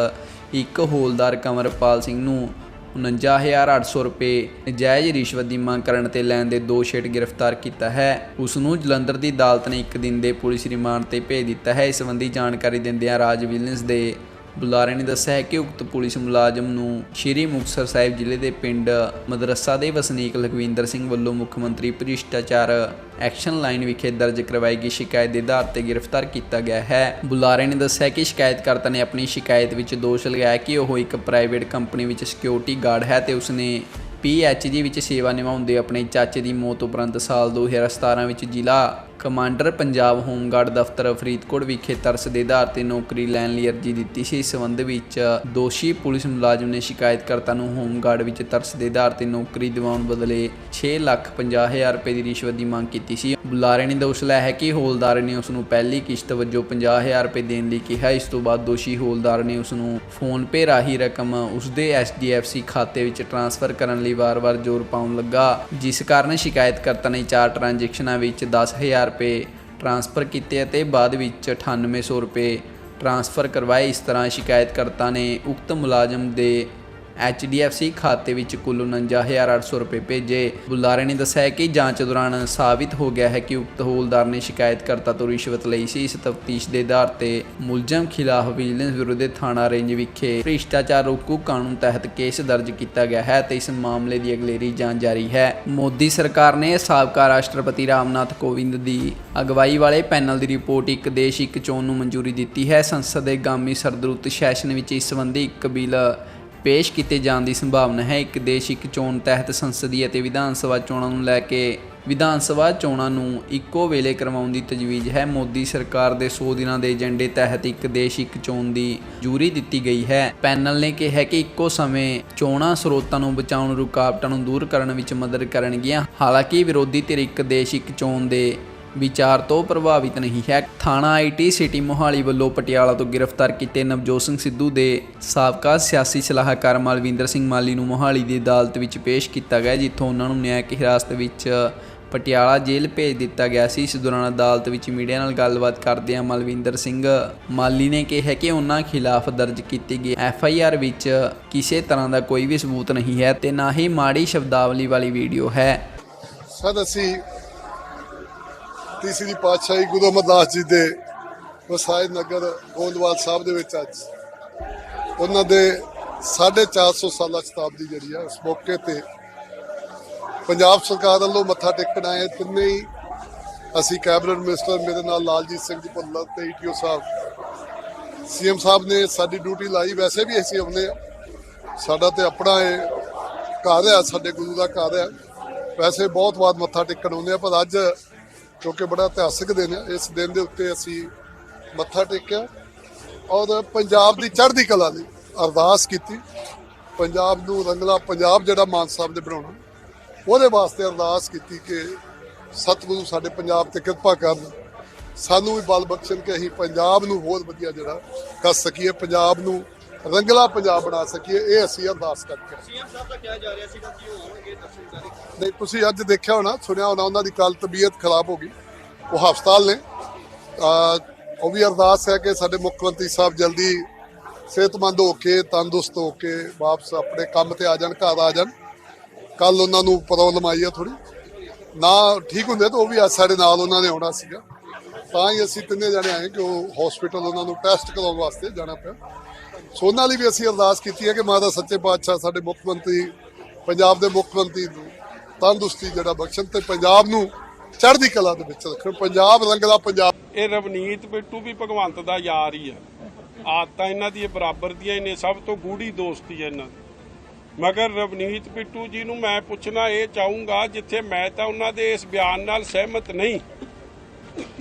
ਇੱਕ ਹੌਲਦਾਰ ਕਮਰਪਾਲ ਸਿੰਘ ਨੂੰ 49800 ਰੁਪਏ ਨਜਾਇਜ਼ ਰਿਸ਼ਵਤ ਦੀ ਮੰਗ ਕਰਨ ਤੇ ਲੈਣ ਦੇ ਦੋਸ਼ ਹੇਠ ਗ੍ਰਿਫਤਾਰ ਕੀਤਾ ਹੈ। ਉਸ ਨੂੰ ਜਲੰਧਰ ਦੀ ਅਦਾਲਤ ਨੇ ਇੱਕ ਦਿਨ ਦੇ ਪੁਲਿਸ ਰਿਮਾਂਡ ਤੇ ਭੇਜ ਦਿੱਤਾ ਹੈ। ਇਸ ਸੰਬੰਧੀ ਜਾਣਕਾਰੀ ਦਿੰਦਿਆਂ ਰਾਜ ਵਿਜੀਲੈਂਸ ਦੇ ਬੁਲਾਰੇ ਨੇ ਦੱਸਿਆ ਹੈ ਕਿ ਉਕਤ ਪੁਲਿਸ ਮੁਲਾਜ਼ਮ ਨੂੰ ਸ਼੍ਰੀ ਮੁਕਤਸਰ ਸਾਹਿਬ ਜ਼ਿਲ੍ਹੇ ਦੇ ਪਿੰਡ ਮਦਰਸਾ ਦੇ ਵਸਨੀਕ ਲਖਵਿੰਦਰ ਸਿੰਘ ਵੱਲੋਂ ਮੁੱਖ ਮੰਤਰੀ ਭ੍ਰਿਸ਼ਟਾਚਾਰ ਐਕਸ਼ਨ ਲਾਈਨ ਵਿਖੇ ਦਰਜ ਕਰਵਾਈ ਗਈ ਸ਼ਿਕਾਇਤ ਦੇ ਆਧਾਰ ਤੇ ਗ੍ਰਿਫਤਾਰ ਕੀਤਾ ਗਿਆ ਹੈ। ਬੁਲਾਰੇ ਨੇ ਦੱਸਿਆ ਕਿ ਸ਼ਿਕਾਇਤਕਰਤਾ ਨੇ ਆਪਣੀ ਸ਼ਿਕਾਇਤ ਵਿੱਚ ਦੋਸ਼ ਲਗਾਇਆ ਕਿ ਉਹ ਇੱਕ ਪ੍ਰਾਈਵੇਟ ਕੰਪਨੀ ਵਿੱਚ ਸਿਕਿਉਰਿਟੀ ਗਾਰਡ ਹੈ ਤੇ ਉਸਨੇ ਪੀਐਚਜੀ ਵਿੱਚ ਸੇਵਾ ਨਿਭਾਉਂਦੇ ਆਪਣੇ ਚਾਚੇ ਦੀ ਮੌਤ ਉਪਰੰਤ ਸਾਲ 2017 ਵਿੱਚ ਜ਼ਿਲ੍ਹਾ ਕਮਾਂਡਰ ਪੰਜਾਬ ਹੋਮਗਾਰਡ ਦਫ਼ਤਰ ਫਰੀਦਕੋਟ ਵਿਖੇ ਤਰਸ ਦੇ ਆਧਾਰ ਤੇ ਨੌਕਰੀ ਲੈਣ ਲਈ ਅਰਜ਼ੀ ਦਿੱਤੀ ਸੀ। ਇਸ ਸੰਬੰਧ ਵਿੱਚ ਦੋਸ਼ੀ ਪੁਲਿਸ ਮੁਲਾਜ਼ਮ ਨੇ ਸ਼ਿਕਾਇਤਕਰਤਾ ਨੂੰ ਹੋਮਗਾਰਡ ਵਿੱਚ ਤਰਸ ਦੇ ਆਧਾਰ ਤੇ ਨੌਕਰੀ ਦਿਵਾਉਣ ਬਦਲੇ 6 ਲੱਖ 50 ਹਜ਼ਾਰ ਰੁਪਏ ਦੀ ਰਿਸ਼ਵਤ ਦੀ ਮੰਗ ਕੀਤੀ ਸੀ। ਬੁਲਾਰੇ ਨੇ ਦੋਸ਼ ਲਾਇਆ ਹੈ ਕਿ ਹੌਲਦਾਰ ਨੇ ਉਸ ਨੂੰ ਪਹਿਲੀ ਕਿਸ਼ਤ ਵਜੋਂ 50 ਹਜ਼ਾਰ ਰੁਪਏ ਦੇਣ ਲਈ ਕਿਹਾ। ਇਸ ਤੋਂ ਬਾਅਦ ਦੋਸ਼ੀ ਹੋਲਦਾਰ ਨੇ ਉਸ ਨੂੰ ਫੋਨਪੇ ਰਾਹੀਂ ਰਕਮ ਉਸ ਦੇ HDFC ਖਾਤੇ ਵਿੱਚ ਟ੍ਰਾਂਸਫਰ ਕਰਨ ਲਈ ਵਾਰ-ਵਾਰ ਜ਼ੋਰ ਪਾਉਣ ਲੱਗਾ। ਜਿਸ ਕਾਰਨ ਸ਼ਿਕਾਇਤਕਰਤਾ ਨੇ ਚਾਰ ਟ੍ਰਾਂਜੈਕਸ਼ਨਾਂ ਵਿੱਚ 10000 ਰੁਪਏ ਟ੍ਰਾਂਸਫਰ ਕੀਤੇ ਅਤੇ ਬਾਅਦ ਵਿੱਚ 9800 ਰੁਪਏ ਟ੍ਰਾਂਸਫਰ ਕਰਵਾਏ। ਇਸ ਤਰ੍ਹਾਂ ਸ਼ਿਕਾਇਤਕਰਤਾ ਨੇ ਉਕਤ ਮੁਲਾਜ਼ਮ ਦੇ HDFC ਖਾਤੇ ਵਿੱਚ ਕੁੱਲ 49800 ਰੁਪਏ ਭੇਜੇ। ਬੁਲਾਰੇ ਨੇ ਦੱਸਿਆ ਕਿ ਜਾਂਚ ਦੌਰਾਨ ਸਾਬਿਤ ਹੋ ਗਿਆ ਹੈ ਕਿ ਉਕਤ ਹੌਲਦਾਰ ਨੇ ਸ਼ਿਕਾਇਤਕਰਤਾ ਤੋਂ ਰਿਸ਼ਵਤ ਲਈ ਸੀ। ਇਸ ਤਫਤੀਸ਼ ਦੇ ਆਧਾਰ ਤੇ ਮੁਲਜ਼ਮ ਖਿਲਾਫ ਵਿਜੀਲੈਂਸ ਵਿਰੁੱਧ ਥਾਣਾ ਰੇਂਜ ਵਿਖੇ ਭ੍ਰਿਸ਼ਟਾਚਾਰ ਰੋਕੂ ਕਾਨੂੰਨ ਤਹਿਤ ਕੇਸ ਦਰਜ ਕੀਤਾ ਗਿਆ ਹੈ ਤੇ ਇਸ ਮਾਮਲੇ ਦੀ ਅਗਲੇਰੀ ਜਾਂਚ ਜਾਰੀ ਹੈ। ਮੋਦੀ ਸਰਕਾਰ ਨੇ ਸਾਬਕਾ ਰਾਸ਼ਟਰਪਤੀ ਰਾਮਨਾਥ ਕੋਵਿੰਦ ਦੀ ਅਗਵਾਈ ਵਾਲੇ ਪੈਨਲ ਦੀ ਰਿਪੋਰਟ ਇੱਕ ਦੇਸ਼ ਇੱਕ ਚੋਣ ਨੂੰ ਮਨਜ਼ੂਰੀ ਦਿੱਤੀ ਹੈ। ਸੰਸਦ ਦੇ ਗਾਮੀ ਸਰਦਰੁੱਤ ਸੈਸ਼ਨ ਵਿੱਚ ਇਸ ਸੰਬੰਧੀ ਇੱਕ ਬਿੱਲ ਪੇਸ਼ ਕੀਤੇ ਜਾਣ ਦੀ ਸੰਭਾਵਨਾ ਹੈ। ਇੱਕ ਦੇਸ਼, ਇੱਕ ਚੋਣ ਤਹਿਤ ਸੰਸਦੀ ਅਤੇ ਵਿਧਾਨ ਸਭਾ ਚੋਣਾਂ ਨੂੰ ਲੈ ਕੇ ਵਿਧਾਨ ਸਭਾ ਚੋਣਾਂ ਨੂੰ ਇੱਕੋ ਵੇਲੇ ਕਰਵਾਉਣ ਦੀ ਤਜਵੀਜ਼ ਹੈ। ਮੋਦੀ ਸਰਕਾਰ ਦੇ 100 ਦਿਨਾਂ ਦੇ ਏਜੰਡੇ ਤਹਿਤ ਇੱਕ ਦੇਸ਼, ਇੱਕ ਚੋਣ ਦੀ ਜੂਰੀ ਦਿੱਤੀ ਗਈ ਹੈ। ਪੈਨਲ ਨੇ ਕਿਹਾ ਕਿ ਇੱਕੋ ਸਮੇਂ ਚੋਣਾਂ ਸਰੋਤਾਂ ਨੂੰ ਬਚਾਉਣ, ਰੁਕਾਵਟਾਂ ਨੂੰ ਦੂਰ ਕਰਨ ਵਿੱਚ ਮਦਦ ਕਰਨਗੀਆਂ। ਹਾਲਾਂਕਿ ਵਿਰੋਧੀ ਧਿਰ ਇੱਕ ਦੇਸ਼, ਇੱਕ ਚੋਣ ਦੇ ਵਿਚਾਰ ਤੋਂ ਪ੍ਰਭਾਵਿਤ ਨਹੀਂ ਹੈ। ਥਾਣਾ ਆਈਟੀ ਸਿਟੀ ਮੋਹਾਲੀ ਵੱਲੋਂ ਪਟਿਆਲਾ ਤੋਂ ਗ੍ਰਿਫਤਾਰ ਕੀਤੇ ਨਵਜੋਤ ਸਿੰਘ ਸਿੱਧੂ ਦੇ ਸਾਬਕਾ ਸਿਆਸੀ ਸਲਾਹਕਾਰ ਮਲਵਿੰਦਰ ਸਿੰਘ ਮਾਲੀ ਨੂੰ ਮੋਹਾਲੀ ਦੀ ਅਦਾਲਤ ਵਿੱਚ ਪੇਸ਼ ਕੀਤਾ ਗਿਆ, ਜਿੱਥੋਂ ਉਹਨਾਂ ਨੂੰ ਨਿਆਇਕ ਹਿਰਾਸਤ ਵਿੱਚ ਪਟਿਆਲਾ ਜੇਲ੍ਹ ਭੇਜ ਦਿੱਤਾ ਗਿਆ ਸੀ। ਇਸ ਦੌਰਾਨ ਅਦਾਲਤ ਵਿੱਚ ਮੀਡੀਆ ਨਾਲ ਗੱਲਬਾਤ ਕਰਦਿਆਂ ਮਲਵਿੰਦਰ ਸਿੰਘ ਮਾਲੀ ਨੇ ਕਿਹਾ ਕਿ ਉਹਨਾਂ ਖਿਲਾਫ ਦਰਜ ਕੀਤੀ ਗਈ ਐਫ ਆਈ ਆਰ ਵਿੱਚ ਕਿਸੇ ਤਰ੍ਹਾਂ ਦਾ ਕੋਈ ਵੀ ਸਬੂਤ ਨਹੀਂ ਹੈ ਤੇ ਨਾ ਹੀ ਮਾੜੀ ਸ਼ਬਦਾਵਲੀ ਵਾਲੀ ਵੀਡੀਓ ਹੈ। ਸਰ, ਅਸੀਂ ਤੀਸਰੀ ਪਾਤਸ਼ਾਹੀ ਗੁਰੂ ਅਮਰਦਾਸ ਜੀ ਦੇ ਵਸਾਇ ਨਗਰ ਗੋਂਦਵਾਲ ਸਾਹਿਬ ਦੇ ਵਿੱਚ ਅੱਜ। ਉਹਨਾਂ ਦੇ 450 ਸਾਲਾ ਸ਼ਤਾਬਦੀ ਜਿਹੜੀ ਆ, ਉਸ ਮੌਕੇ ਤੇ ਪੰਜਾਬ ਸਰਕਾਰ ਵੱਲੋਂ ਮੱਥਾ ਟੇਕਣ ਆਏ ਤਿੰਨੇ ਹੀ। ਅਸੀਂ ਕੈਬਨਿਟ ਮਿਨਿਸਟਰ ਮੇਰੇ ਨਾਲ ਲਾਲਜੀਤ ਸਿੰਘ ਜੀ ਭੁੱਲਰ ਤੇ ਈਟੀਓ ਸਾਹਿਬ। ਸੀਐਮ ਸਾਹਿਬ ਨੇ ਸਾਡੀ ਡਿਊਟੀ ਲਾਈ। ਵੈਸੇ ਵੀ ਅਸੀਂ ਆਉਂਦੇ ਆ ਸਾਡਾ ਤੇ ਆਪਣਾ ਇਹ ਘਰ ਆ ਸਾਡੇ ਗੁਰੂ ਦਾ ਘਰ ਹੈ। ਵੈਸੇ ਬਹੁਤ ਵਾਰ ਮੱਥਾ ਟੇਕਣ ਆਉਂਦੇ ਆ ਪਰ ਅੱਜ ਕਿਉਂਕਿ ਬੜਾ ਇਤਿਹਾਸਿਕ ਦਿਨ ਹੈ। ਇਸ ਦਿਨ ਦੇ ਉੱਤੇ ਅਸੀਂ ਮੱਥਾ ਟੇਕਿਆ ਔਰ ਪੰਜਾਬ ਦੀ ਚੜ੍ਹਦੀ ਕਲਾ ਲਈ ਅਰਦਾਸ ਕੀਤੀ। ਪੰਜਾਬ ਨੂੰ ਰੰਗਲਾ ਪੰਜਾਬ ਜਿਹੜਾ ਮਾਨ ਸਾਹਿਬ ਨੇ ਬਣਾਉਣਾ, ਉਹਦੇ ਵਾਸਤੇ ਅਰਦਾਸ ਕੀਤੀ ਕਿ ਸਤਿਗੁਰੂ ਸਾਡੇ ਪੰਜਾਬ ਤੇ ਕਿਰਪਾ ਕਰਨ। ਸਾਨੂੰ ਵੀ ਬਲ ਬਖਸ਼ਣ ਕਿ ਅਸੀਂ ਪੰਜਾਬ ਨੂੰ ਹੋਰ ਵਧੀਆ ਜਿਹੜਾ ਕਰ ਸਕੀਏ, ਪੰਜਾਬ ਨੂੰ ਰੰਗਲਾ ਪੰਜਾਬ ਬਣਾ ਸਕੀਏ ਇਹ ਅਸੀਂ ਅਰਦਾਸ ਕਰਕੇ। ਸੀਐਮ ਸਾਹਿਬ ਦਾ ਕਿਹਾ ਜਾ ਰਿਹਾ ਸੀਗਾ ਕਿ ਉਹ ਆਉਣਗੇ ਦਰਸ਼ਨ ਨਹੀਂ ਤੁਸੀਂ ਅੱਜ ਦੇਖਿਆ ਹੋਣਾ ਸੁਣਿਆ ਹੋਣਾ ਉਹਨਾਂ ਦੀ ਕੱਲ ਤਬੀਅਤ ਖਰਾਬ ਹੋ ਗਈ। ਉਹ ਹਸਪਤਾਲ ਨੇ। ਉਹ ਵੀ ਅਰਦਾਸ ਹੈ ਕਿ ਸਾਡੇ ਮੁੱਖ ਮੰਤਰੀ ਸਾਹਿਬ ਜਲਦੀ ਸਿਹਤਮੰਦ ਹੋ ਕੇ ਤੰਦਰੁਸਤ ਹੋ ਕੇ ਵਾਪਸ ਆਪਣੇ ਕੰਮ ਤੇ ਆ ਜਾਣ ਘਰ ਆ ਜਾਣ। ਕੱਲ ਉਹਨਾਂ ਨੂੰ ਪ੍ਰੋਬਲਮ ਆਈ ਹੈ ਥੋੜੀ ਨਾ ਠੀਕ ਹੁੰਦੇ ਤਾਂ ਉਹ ਵੀ ਅੱਜ ਸਾਡੇ ਨਾਲ ਉਹਨਾਂ ਨੇ ਆਉਣਾ ਸੀਗਾ। ਤਾਂ ਹੀ ਅਸੀਂ ਤਿੰਨੇ ਜਣੇ ਆਏ ਕਿ ਉਹ ਹਸਪੀਟਲ ਉਹਨਾਂ ਨੂੰ ਟੈਸਟ ਕਰਾਉਣ ਵਾਸਤੇ ਜਾਣਾ ਪਿਆ। ਸੋ ਉਹਨਾਂ ਲਈ ਵੀ ਅਸੀਂ ਅਰਦਾਸ ਕੀਤੀ ਹੈ ਕਿ ਮਾਤਾ ਸੱਚੇ ਪਾਤਸ਼ਾਹ ਸਾਡੇ ਮੁੱਖ ਮੰਤਰੀ, ਪੰਜਾਬ ਦੇ ਮੁੱਖ ਮੰਤਰੀ ਨੂੰ ਤੰਦਰੁਸਤੀ, ਜਿਹੜਾ ਬਖਸ਼ਣ ਤੇ ਪੰਜਾਬ ਨੂੰ ਚੜ੍ਹਦੀ ਕਲਾ ਦੇ ਵਿੱਚ ਰੱਖਣ। ਪੰਜਾਬ ਰੰਗਲਾ ਪੰਜਾਬ। ਇਹ ਰਵਨੀਤ ਬਿੱਟੂ ਵੀ ਭਗਵੰਤ ਦਾ ਯਾਰ ਹੀ ਆ ਆਦਤਾਂ ਇਹਨਾਂ ਦੀ ਬਰਾਬਰ ਦੀਆਂ ਹੀ ਨੇ, ਸਭ ਤੋਂ ਗੂੜੀ ਦੋਸਤੀ ਹੈ ਇਹਨਾਂ ਦੀ। ਮਗਰ ਰਵਨੀਤ ਬਿੱਟੂ ਜੀ ਨੂੰ ਮੈਂ ਪੁੱਛਣਾ ਇਹ ਚਾਹੂੰਗਾ, ਜਿੱਥੇ ਮੈਂ ਤਾਂ ਉਹਨਾਂ ਦੇ ਇਸ ਬਿਆਨ ਨਾਲ ਸਹਿਮਤ ਨਹੀਂ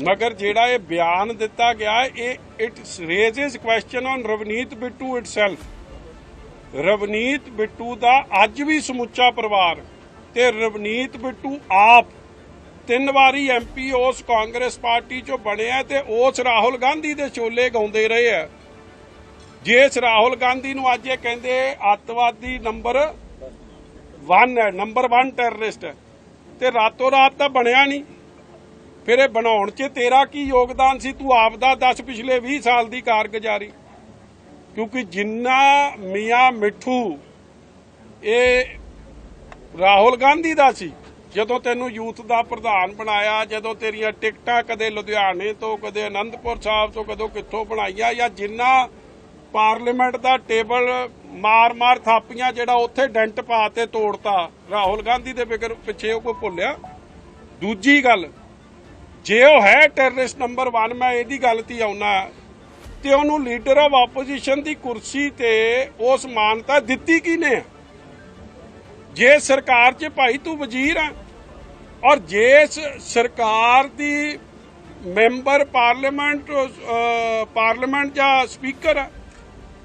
ਮਗਰ ਜਿਹੜਾ ਇਹ ਬਿਆਨ ਦਿੱਤਾ ਗਿਆ ਇਹ it raises question on Ravneet Bittu itself Ravneet Bittu ਦਾ ਅੱਜ ਵੀ ਸਮੁੱਚਾ ਪਰਿਵਾਰ ਤੇ ਰਵਨੀਤ ਬਿੱਟੂ ਆਪ ਤਿੰਨ ਵਾਰੀ ਐਮਪੀ ਉਸ ਕਾਂਗਰਸ ਪਾਰਟੀ ਚੋਂ ਬਣਿਆ ਤੇ ਉਸ ਰਾਹੁਲ ਗਾਂਧੀ ਦੇ ਛੋਲੇ ਗਾਉਂਦੇ ਰਹੇ ਆ। ਜਿਸ ਰਾਹੁਲ ਗਾਂਧੀ ਨੂੰ ਅੱਜ ਇਹ ਕਹਿੰਦੇ ਅੱਤਵਾਦੀ ਨੰਬਰ 1 ਹੈ ਨੰਬਰ 1 ਟੈਰਰਿਸਟ ਹੈ। ਤੇ ਰਾਤੋਂ ਰਾਤ ਤਾਂ ਬਣਿਆ ਨਹੀਂ। ਫਿਰ ਇਹ ਬਣਾਉਣ 'ਚ ਤੇਰਾ ਕੀ ਯੋਗਦਾਨ ਸੀ? ਤੂੰ ਆਪ ਦਾ ਦੱਸ ਪਿਛਲੇ 20 ਸਾਲ ਦੀ ਕਾਰਗੁਜ਼ਾਰੀ। ਕਿਉਂਕਿ ਜਿੰਨਾ ਮੀਆਂ ਮਿੱਠੂ, ਇਹ ਰਾਹੁਲ ਗਾਂਧੀ ਦਾ ਸੀ, ਜਦੋਂ ਤੈਨੂੰ ਯੂਥ ਦਾ ਪ੍ਰਧਾਨ ਬਣਾਇਆ, ਜਦੋਂ ਤੇਰੀਆਂ ਟਿਕਟਾਂ ਕਦੇ ਲੁਧਿਆਣੇ ਤੋਂ, ਕਦੇ ਅਨੰਦਪੁਰ ਸਾਹਿਬ ਤੋਂ, ਕਦੋਂ ਕਿੱਥੋਂ ਬਣਾਈਆਂ, ਜਾਂ ਜਿੰਨਾ ਪਾਰਲੀਮੈਂਟ ਦਾ ਟੇਬਲ ਮਾਰ-ਮਾਰ ਥਾਪੀਆਂ ਜਿਹੜਾ ਉੱਥੇ ਡੈਂਟ ਪਾ ਤੇ ਤੋੜਤਾ, ਰਾਹੁਲ ਗਾਂਧੀ ਦੇ ਫਿਕਰ ਪਿੱਛੇ ਉਹ ਕੋਈ ਭੁੱਲਿਆ? ਦੂਜੀ ਗੱਲ ਜੇ ਉਹ ਹੈ ਟੈਰਰਿਸਟ ਨੰਬਰ 1 ਮੈਂ ਇਹਦੀ ਗੱਲ ਤੇ ਆਉਣਾ ਤੇ ਉਹਨੂੰ ਲੀਡਰ ਆਫ ਆਪੋਜੀਸ਼ਨ ਦੀ ਕੁਰਸੀ ਤੇ ਉਸ ਮਾਨਤਾ ਦਿੱਤੀ ਕਿਨੇ ਜੇ ਸਰਕਾਰ 'ਚ ਭਾਈ ਤੂੰ ਵਜ਼ੀਰ ਆ, ਔਰ ਜੇ ਸਰਕਾਰ ਦੀ ਮੈਂਬਰ ਪਾਰਲੀਮੈਂਟ ਪਾਰਲੀਮੈਂਟ ਜਾਂ ਸਪੀਕਰ ਆ,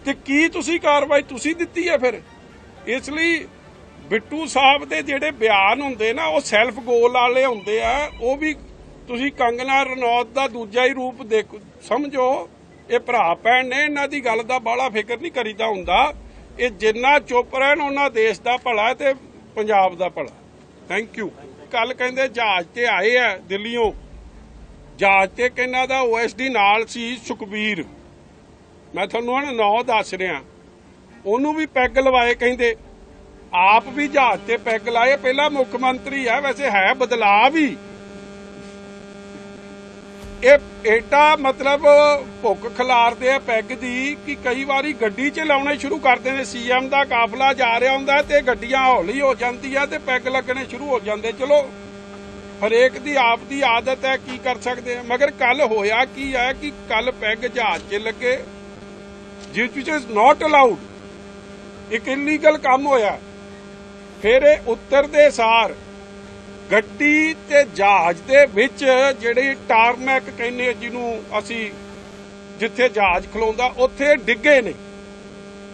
ਤੇ ਕੀ ਤੁਸੀਂ ਕਾਰਵਾਈ ਤੁਸੀਂ ਦਿੱਤੀ ਹੈ ਫਿਰ? ਇਸ ਲਈ ਬਿੱਟੂ ਸਾਹਿਬ ਦੇ ਜਿਹੜੇ ਬਿਆਨ ਹੁੰਦੇ ਨਾ, ਉਹ ਸੈਲਫ ਗੋਲ ਵਾਲੇ ਹੁੰਦੇ ਆ, ਉਹ ਵੀ ਤੁਸੀਂ ਕੰਗਨਾ ਰਣੌਤ ਦਾ ਦੂਜਾ ਹੀ ਰੂਪ ਦੇਖ ਸਮਝੋ, ਇਹ ਭਰਾ ਭੈਣ ਨੇ, ਇਹਨਾਂ ਦੀ ਗੱਲ ਦਾ ਬਾਹਲਾ ਫਿਕਰ ਨਹੀਂ ਕਰੀਦਾ ਹੁੰਦਾ। ਇਹ ਜਿੰਨਾ ਚੁੱਪ ਰਹਿਣ, ਉਹਨਾਂ ਦੇਸ਼ ਦਾ ਭਲਾ ਤੇ ਪੰਜਾਬ ਦਾ ਭਲਾ ਥੈਂਕ ਯੂ ਕੱਲ ਕਹਿੰਦੇ ਜਹਾਜ਼ ਤੇ ਆਏ ਆ ਦਿੱਲੀੋਂ ਜਹਾਜ਼ ਤੇ ਕਿਹਨਾਂ ਦਾ ਓਐਸਡੀ ਨਾਲ ਸੀ ਸੁਖਬੀਰ। ਮੈਂ ਤੁਹਾਨੂੰ ਹੁਣ ਨੌ ਦੱਸ ਰਿਹਾ। ਉਹਨੂੰ ਵੀ ਪੈਗ ਲਵਾਏ ਕਹਿੰਦੇ। ਆਪ ਵੀ ਜਹਾਜ਼ ਤੇ ਪੈਗ ਲਾਏ। ਪਹਿਲਾ ਮੁੱਖ ਮੰਤਰੀ ਆ, ਵੈਸੇ ਹੈ ਬਦਲਾਅ ਵੀ। ਇਹ ਏਟਾ ਮਤਲਬ ਭੁੱਖ ਖਿਲਾਰਦੇ ਆ ਪੈਗ ਦੀ ਕਿ ਕਈ ਵਾਰੀ ਗੱਡੀ 'ਚ ਲਾਉਣੇ ਸ਼ੁਰੂ ਕਰਦੇ ਨੇ ਸੀਐਮ ਦਾ ਕਾਫਲਾ ਜਾ ਰਿਹਾ ਹੁੰਦਾ ਤੇ ਗੱਡੀਆਂ ਹੌਲੀ ਹੋ ਜਾਂਦੀਆਂ ਤੇ ਪੈਗ ਲੱਗਣੇ ਸ਼ੁਰੂ ਹੋ ਜਾਂਦੇ। ਚਲੋ, ਹਰੇਕ ਦੀ ਆਪ ਦੀ ਆਦਤ ਹੈ, ਕੀ ਕਰ ਸਕਦੇ ਆ? ਮਗਰ ਕੱਲ ਹੋਇਆ ਕੀ ਹੈ ਕਿ ਕੱਲ ਪੈਗ ਜਹਾਜ਼ 'ਚ ਲੱਗੇ, ਜਿਸ ਵਿਚ ਇਜ਼ ਨਾਟ ਅਲਾਉਡ ਇੱਕ ਇਲੀਗਲ ਕੰਮ ਹੋਇਆ। ਫਿਰ ਇਹ ਉੱਤਰ ਦੇ ਸਾਰ ਗੱਡੀ ਤੇ ਜਹਾਜ਼ ਦੇ ਵਿੱਚ ਜਿਹੜੀ ਟਾਰਮੈਕ ਕਹਿੰਦੇ ਜਿਹਨੂੰ ਅਸੀਂ ਜਿੱਥੇ ਜਹਾਜ਼ ਖਲੋਂਦਾ, ਉੱਥੇ ਡਿੱਗੇ ਨੇ।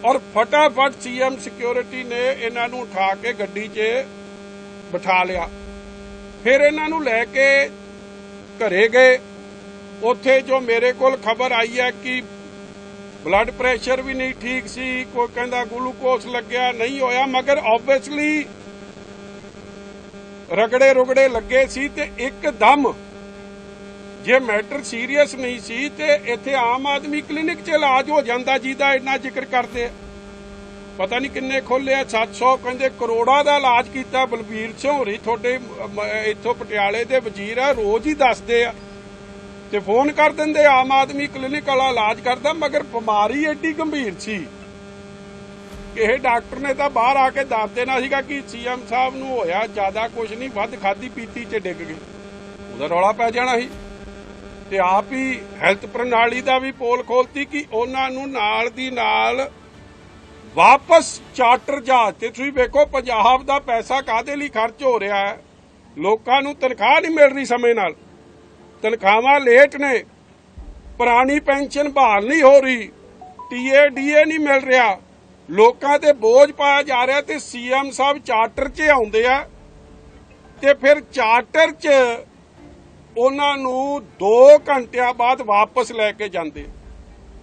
ਔਰ ਫਟਾਫਟ ਸੀਐਮ ਸਿਕਿਉਰਿਟੀ ਨੇ ਇਹਨਾਂ ਨੂੰ ਉਠਾ ਕੇ ਗੱਡੀ 'ਚ ਬਿਠਾ ਲਿਆ। ਫਿਰ ਇਹਨਾਂ ਨੂੰ ਲੈ ਕੇ ਘਰੇ ਗਏ। ਉੱਥੇ ਜੋ ਮੇਰੇ ਕੋਲ ਖਬਰ ਆਈ ਹੈ ਕਿ ਬਲੱਡ ਪ੍ਰੈਸ਼ਰ ਵੀ ਨਹੀਂ ਠੀਕ ਸੀ, ਕੋਈ ਕਹਿੰਦਾ ਗਲੂਕੋਸ ਲੱਗਿਆ, ਨਹੀਂ ਹੋਇਆ, ਮਗਰ ਆਬਵੀਅਸਲੀ ਰਗੜੇ ਰੁਗੜੇ ਲੱਗੇ ਸੀ ਤੇ ਇੱਕਦਮ ਜੇ ਮੈਟਰ ਸੀਰੀਅਸ ਨਹੀਂ ਸੀ ਤੇ ਇੱਥੇ ਆਮ ਆਦਮੀ ਕਲੀਨਿਕ 'ਚ ਇਲਾਜ ਹੋ ਜਾਂਦਾ ਜਿਹਦਾ ਇੰਨਾ ਜ਼ਿਕਰ ਕਰਦੇ ਪਤਾ ਨਹੀਂ ਕਿੰਨੇ ਖੋਲਿਆ 700 ਕਹਿੰਦੇ ਕਰੋੜਾਂ ਦਾ ਇਲਾਜ ਕੀਤਾ ਬਲਬੀਰ ਸਿੰਘ ਹੋਰੀ ਤੁਹਾਡੇ ਇੱਥੋਂ ਪਟਿਆਲੇ ਦੇ ਵਜ਼ੀਰ ਆ, ਰੋਜ਼ ਹੀ ਦੱਸਦੇ ਆ। ਤੇ ਫੋਨ ਕਰ ਦਿੰਦੇ, ਆਮ ਆਦਮੀ ਕਲੀਨਿਕ ਵਾਲਾ ਇਲਾਜ ਕਰਦਾ, ਮਗਰ ਬਿਮਾਰੀ ਐਡੀ ਗੰਭੀਰ ਸੀ। ਕਿ ਇਹ ਡਾਕਟਰ ਨੇ ਤਾਂ ਬਾਹਰ ਆ ਕੇ ਦੱਸ ਦੇਣਾ ਸੀਗਾ ਕਿ ਸੀਐਮ ਸਾਹਿਬ ਨੂੰ ਹੋਇਆ ਜ਼ਿਆਦਾ ਕੁਝ ਨਹੀਂ, ਵੱਧ ਖਾਦੀ ਪੀਤੀ 'ਚ ਡਿੱਗ ਗਈ। ਉਹਦਾ ਰੌਲਾ ਪੈ ਜਾਣਾ ਸੀ। ਤੇ ਆਪ ਹੀ ਹੈਲਥ ਪ੍ਰਣਾਲੀ ਦਾ ਵੀ ਪੋਲ ਖੋਲਤੀ ਕਿ ਉਹਨਾਂ ਨੂੰ ਨਾਲ ਦੀ ਨਾਲ ਵਾਪਸ ਚਾਰਟਰ ਜਹਾਜ਼ ਤੇ ਤੁਸੀਂ ਵੇਖੋ ਪੰਜਾਬ ਦਾ ਪੈਸਾ ਕਾਦੇ ਲਈ ਖਰਚ ਹੋ ਰਿਹਾ ਹੈ। ਲੋਕਾਂ ਨੂੰ ਤਨਖਾਹ ਨਹੀਂ ਮਿਲ ਰਹੀ ਸਮੇਂ ਨਾਲ। ਤਨਖਾਹਾਂ ਲੇਟ ਨੇ। ਪੁਰਾਣੀ ਪੈਨਸ਼ਨ ਬਹਾਲ ਨਹੀਂ ਹੋ ਰਹੀ। ਟੀਏ ਡੀਏ ਨਹੀਂ ਮਿਲ ਰਿਹਾ। ਲੋਕਾਂ ਤੇ ਬੋਝ ਪਾਇਆ ਜਾ ਰਿਹਾ ਤੇ ਸੀਐਮ ਸਾਹਿਬ ਚਾਰਟਰ 'ਚ ਆਉਂਦੇ ਆ ਤੇ ਫਿਰ ਚਾਰਟਰ 'ਚ ਉਹਨਾਂ ਨੂੰ 2 ਘੰਟਿਆਂ ਬਾਅਦ ਵਾਪਸ ਲੈ ਕੇ ਜਾਂਦੇ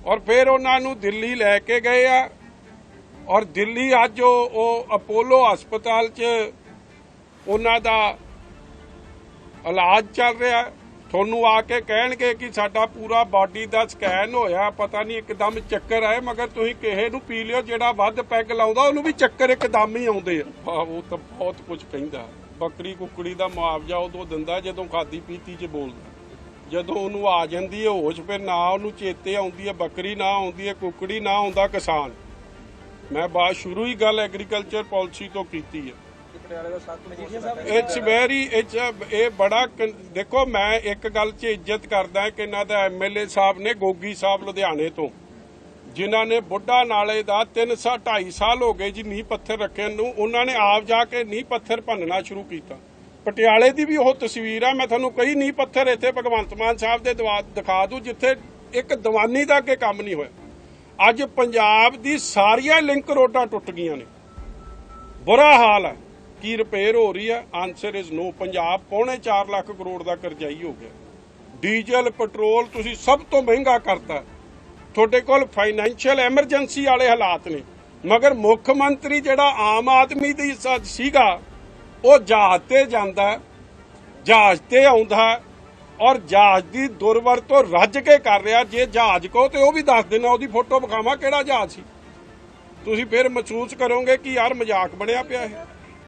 ਔਰ ਫਿਰ ਉਹਨਾਂ ਨੂੰ ਦਿੱਲੀ ਲੈ ਕੇ ਗਏ ਆ ਔਰ ਦਿੱਲੀ ਅੱਜ ਉਹ ਅਪੋਲੋ ਹਸਪਤਾਲ 'ਚ ਉਹਨਾਂ ਦਾ ਇਲਾਜ ਚੱਲ ਰਿਹਾ ਹੈ। ਤੁਹਾਨੂੰ ਆ ਕੇ ਕਹਿਣਗੇ ਕਿ ਸਾਡਾ ਪੂਰਾ ਬਾਡੀ ਦਾ ਸਕੈਨ ਹੋਇਆ, ਪਤਾ ਨਹੀਂ ਇੱਕਦਮ ਚੱਕਰ ਆਏ, ਮਗਰ ਤੁਸੀਂ ਕਿਸੇ ਨੂੰ ਪੀ ਲਿਓ, ਜਿਹੜਾ ਵੱਧ ਪੈਗ ਲਾਉਂਦਾ, ਉਹਨੂੰ ਵੀ ਚੱਕਰ ਇੱਕਦਮ ਹੀ ਆਉਂਦੇ ਆ। ਉਹ ਤਾਂ ਬਹੁਤ ਕੁਝ ਕਹਿੰਦਾ। ਬੱਕਰੀ ਕੁੱਕੜੀ ਦਾ ਮੁਆਵਜ਼ਾ ਉਦੋਂ ਦਿੰਦਾ ਜਦੋਂ ਖਾਦੀ ਪੀਤੀ 'ਚ ਬੋਲਦਾ। ਜਦੋਂ ਉਹਨੂੰ ਆ ਜਾਂਦੀ ਹੈ ਹੋਸ਼, ਫਿਰ ਨਾ ਉਹਨੂੰ ਚੇਤੇ ਆਉਂਦੀ ਹੈ ਬੱਕਰੀ, ਨਾ ਆਉਂਦੀ ਹੈ ਕੁੱਕੜੀ, ਨਾ ਆਉਂਦਾ ਕਿਸਾਨ। ਮੈਂ ਬਾਤ ਸ਼ੁਰੂ ਹੀ ਗੱਲ ਐਗਰੀਕਲਚਰ ਪਾਲਿਸੀ ਤੋਂ ਕੀਤੀ ਹੈ। ਇਟਸ ਵੈਰੀ ਇਟਸ ਇਹ ਬੜਾ ਦੇਖੋ ਮੈਂ ਇੱਕ ਗੱਲ 'ਚ ਇੱਜ਼ਤ ਕਰਦਾ ਕਿ ਇਹਨਾਂ ਦਾ ਐਮਐਲਏ ਸਾਹਿਬ ਨੇ ਗੋਗੀ ਸਾਹਿਬ ਲੁਧਿਆਣੇ ਤੋਂ, ਜਿਨ੍ਹਾਂ ਨੇ ਬੁੱਢਾ ਨਾਲੇ ਦਾ 3 ਸਾ 2.5 ਸਾਲ ਹੋ ਗਏ ਜੀ ਨੀਂਹ ਪੱਥਰ ਰੱਖਣ ਨੂੰ, ਉਹਨਾਂ ਨੇ ਆਪ ਜਾ ਕੇ ਨੀਂਹ ਪੱਥਰ ਭੰਨਣਾ ਸ਼ੁਰੂ ਕੀਤਾ। ਪਟਿਆਲੇ ਦੀ ਵੀ ਉਹ ਤਸਵੀਰ ਆ, ਮੈਂ ਤੁਹਾਨੂੰ ਕਈ ਨੀਂਹ ਪੱਥਰ ਇੱਥੇ ਭਗਵੰਤ ਮਾਨ ਸਾਹਿਬ ਦੇ ਦਵਾ- ਦਿਖਾ ਦੂ, ਜਿੱਥੇ ਇੱਕ ਦੀਵਾਨੀ ਦਾ ਅੱਗੇ ਕੰਮ ਨਹੀਂ ਹੋਇਆ। ਅੱਜ ਪੰਜਾਬ ਦੀ ਸਾਰੀਆਂ ਲਿੰਕ ਰੋਡਾਂ ਟੁੱਟ ਗਈਆਂ ਨੇ। ਬੁਰਾ ਹਾਲ ਹੈ ਕੀ ਰਿਪੇਅਰ ਹੋ ਰਹੀ ਹੈ? ਆਨਸਰ ਇਜ਼ ਨੋ ਪੰਜਾਬ ਪੌਣੇ 4 ਲੱਖ ਕਰੋੜ ਦਾ ਕਰਜ਼ਾਈ ਹੋ ਗਿਆ। ਡੀਜ਼ਲ ਪੈਟਰੋਲ ਤੁਸੀਂ ਸਭ ਤੋਂ ਮਹਿੰਗਾ ਕਰਤਾ। ਤੁਹਾਡੇ ਕੋਲ ਫਾਈਨੈਂਸ਼ੀਅਲ ਐਮਰਜੈਂਸੀ ਵਾਲੇ ਹਾਲਾਤ ਨੇ। ਮਗਰ ਮੁੱਖ ਮੰਤਰੀ ਜਿਹੜਾ ਆਮ ਆਦਮੀ ਦੀ ਸੀਗਾ, ਉਹ ਜਹਾਜ਼ ਤੇ ਜਾਂਦਾ ਜਹਾਜ਼ ਤੇ ਆਉਂਦਾ ਔਰ ਜਹਾਜ਼ ਦੀ ਦੁਰਵਰਤੋਂ ਰੱਜ ਕੇ ਕਰ ਰਿਹਾ। ਜੇ ਜਹਾਜ਼ ਕੋ ਤੇ ਉਹ ਵੀ ਦੱਸ ਦੇਣਾ ਉਹਦੀ ਫੋਟੋ ਵਿਖਾਵਾਂ ਕਿਹੜਾ ਜਹਾਜ਼ ਸੀ? ਤੁਸੀਂ ਫਿਰ ਮਹਿਸੂਸ ਕਰੋਗੇ ਕਿ ਯਾਰ ਮਜ਼ਾਕ ਬਣਿਆ ਪਿਆ ਹੈ